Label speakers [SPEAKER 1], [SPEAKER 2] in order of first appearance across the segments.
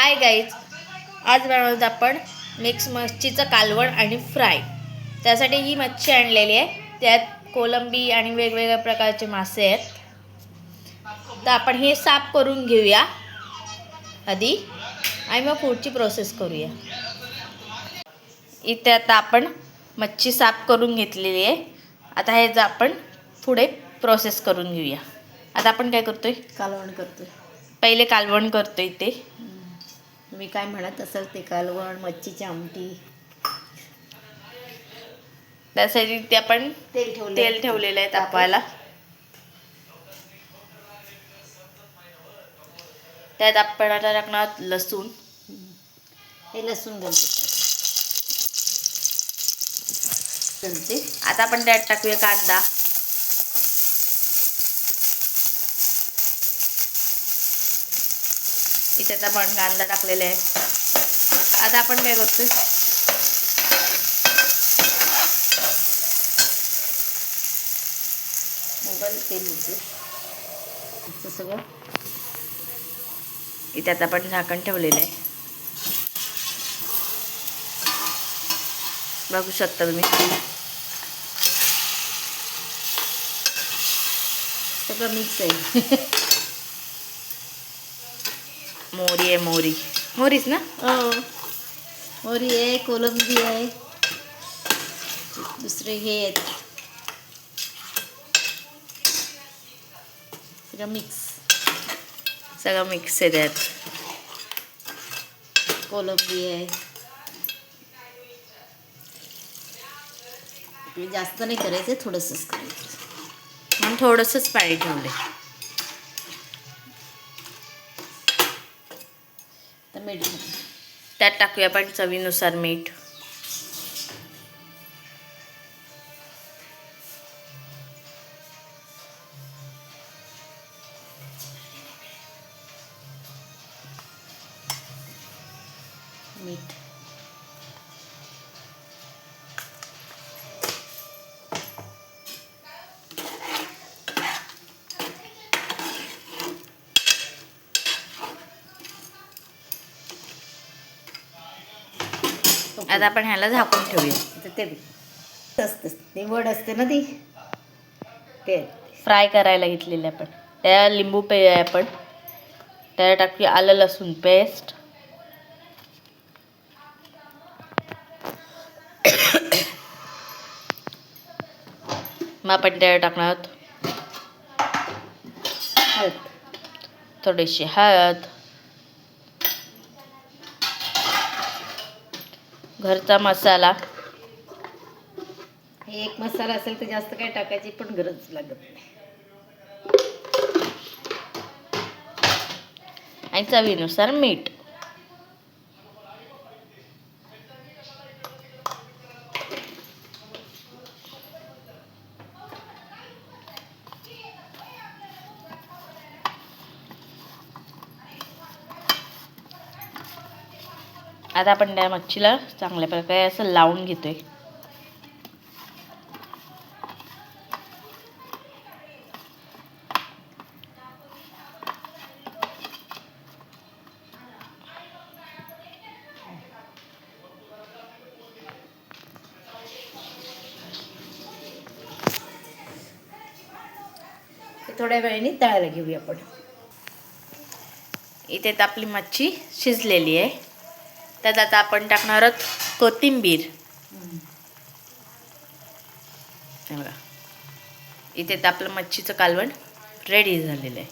[SPEAKER 1] Hi guys आज बनवत आपण मिक्स मच्छीचं कालवण आणि फ्राय त्यासाठी ही मच्छी आणलेली आहे. त्यात कोलंबी आणि वेगवेगळ्या प्रकारचे मासे आहेत. तर आपण हे साफ करून घेऊया. आधी आणि मग पुढची प्रोसेस करूया. इथे आता आपण मच्छी साफ करून घेतलेली आहे. आता हे जा आपण पुढे प्रोसेस करून घेऊया. आता आपण काय करतोय?
[SPEAKER 2] कालवण करतोय.
[SPEAKER 1] पहिले कालवण करतोय इथे.
[SPEAKER 2] मी काय म्हणत असेल ते कालवण मच्छीची आमटी.
[SPEAKER 1] त्यासाठी ते आपण
[SPEAKER 2] तेल ठेवलं
[SPEAKER 1] तेल ठेवलेलं आहे तापवायला. त्यात आपण आता टाकणार लसूण.
[SPEAKER 2] हे लसूण घालते.
[SPEAKER 1] आता आपण त्यात टाकूया कांदा. इथे आता पण कांदा टाकलेला आहे आता आपण काय करतोय?
[SPEAKER 2] मोबाईल तेल होते सगळं.
[SPEAKER 1] इथे आता आपण झाकण ठेवलेलं आहे. बघू शकता तुम्ही.
[SPEAKER 2] सगळं मिक्स आहे.
[SPEAKER 1] मोरी आहे मोरी. मोरीच ना?
[SPEAKER 2] हो. मोरी आहे कोलंबी आहे. दुसरे हे आहेत. मिक्स
[SPEAKER 1] सगळं मिक्स आहे त्यात.
[SPEAKER 2] कोलंबी आहे. जास्त नाही करायचं थोडंसंच करायचं
[SPEAKER 1] म्हणून थोडंसंच पाणी ठेवले त्यात टाकूया आपण चवीनुसार मीठ
[SPEAKER 2] मीठ
[SPEAKER 1] आता आपण ह्याला झाकून ठेवूया.
[SPEAKER 2] ते असते ते वड असते ना ती? ते.
[SPEAKER 1] फ्राय करायला घेतलेले आपण. त्या लिंबू पे आपण. त्याला टाकूया आलं लसूण पेस्ट मग आपण त्याला टाकणार आहोत. थोडीशी हळद. घरचा मसाला.
[SPEAKER 2] एक मसाला असेल तर जास्त काही टाकायची पण गरज लागत नाही.
[SPEAKER 1] आणि चवीनुसार मीठ. आता आपण त्या मच्छीला चांगल्या प्रकारे असं लावून घेतोय.
[SPEAKER 2] थोड्या वेळाने तळायला घेऊया आपण.
[SPEAKER 1] इथे तर आपली मच्छी शिजलेली आहे. त्यात आता आपण टाकणार आहोत कोथिंबीर. बघा. इथे तर आपलं मच्छीचं कालवण रेडी झालेलं आहे.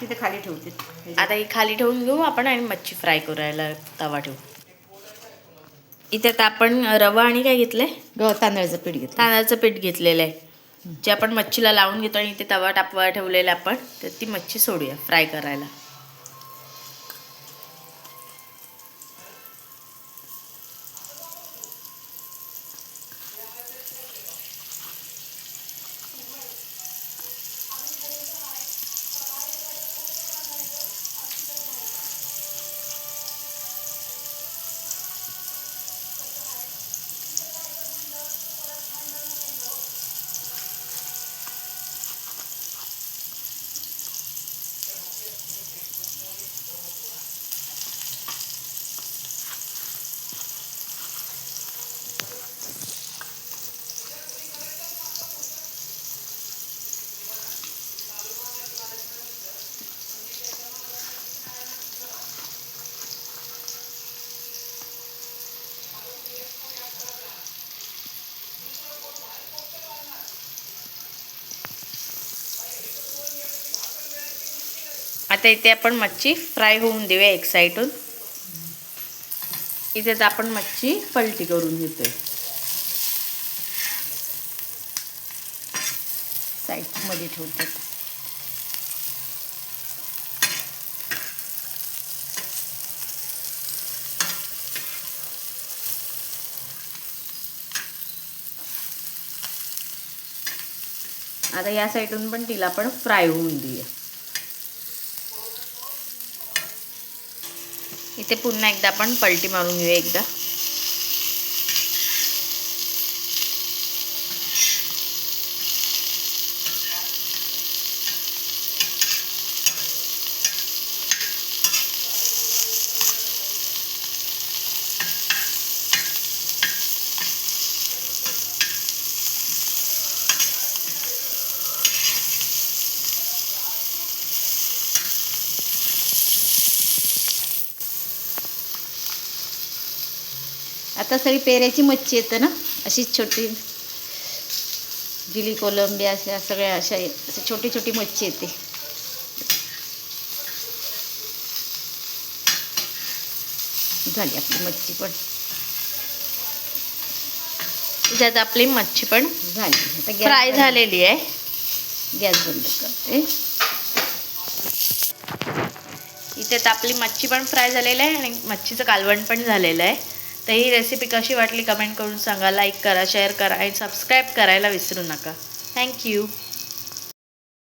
[SPEAKER 2] तिथे खाली ठेवते.
[SPEAKER 1] आता ही खाली ठेवून घेऊ आपण आणि मच्छी फ्राय करायला तवा ठेवू. इथे तर आपण रवा आणि काय घेतलंय?
[SPEAKER 2] गव्हा तांदळाचं पीठ घेतलं
[SPEAKER 1] तांदळाचं पीठ घेतलेलं आहे. जे आपण मच्छीला लावून घेतो आणि इथे तवा टापवा ठेवलेला आपण तर ती मच्छी सोडूया फ्राय करायला. आता इथे आपण मच्छी फ्राय होऊन देऊया एक साईडून. इथे आपण मच्छी पलटी करून घेतोय.
[SPEAKER 2] साईडमध्ये ठेवतो.
[SPEAKER 1] आता या साईडून पण तिला आपण फ्राय होऊन देऊया. इथे पुन्हा एकदा आपण पलटी मारून घेऊया एकदा.
[SPEAKER 2] आता सगळी पेऱ्याची मच्छी येतं ना? अशी छोटी. जिली कोलंबी अशा सगळ्या अशा अशी छोटी छोटी मच्छी येते. झाली आपली मच्छी पण.
[SPEAKER 1] त्यात आपली मच्छी पण
[SPEAKER 2] झाली. आता
[SPEAKER 1] फ्राय झालेली आहे.
[SPEAKER 2] गॅस बंद करते.
[SPEAKER 1] इथे तर आपली मच्छी पण फ्राय झालेली आहे आणि मच्छीचं कालवण पण झालेलं आहे. तर ही रेसिपी कशी वाटली कमेंट करून सांगा. लाईक करा शेअर करा आणि सबस्क्राईब करायला विसरू नका. थँक्यू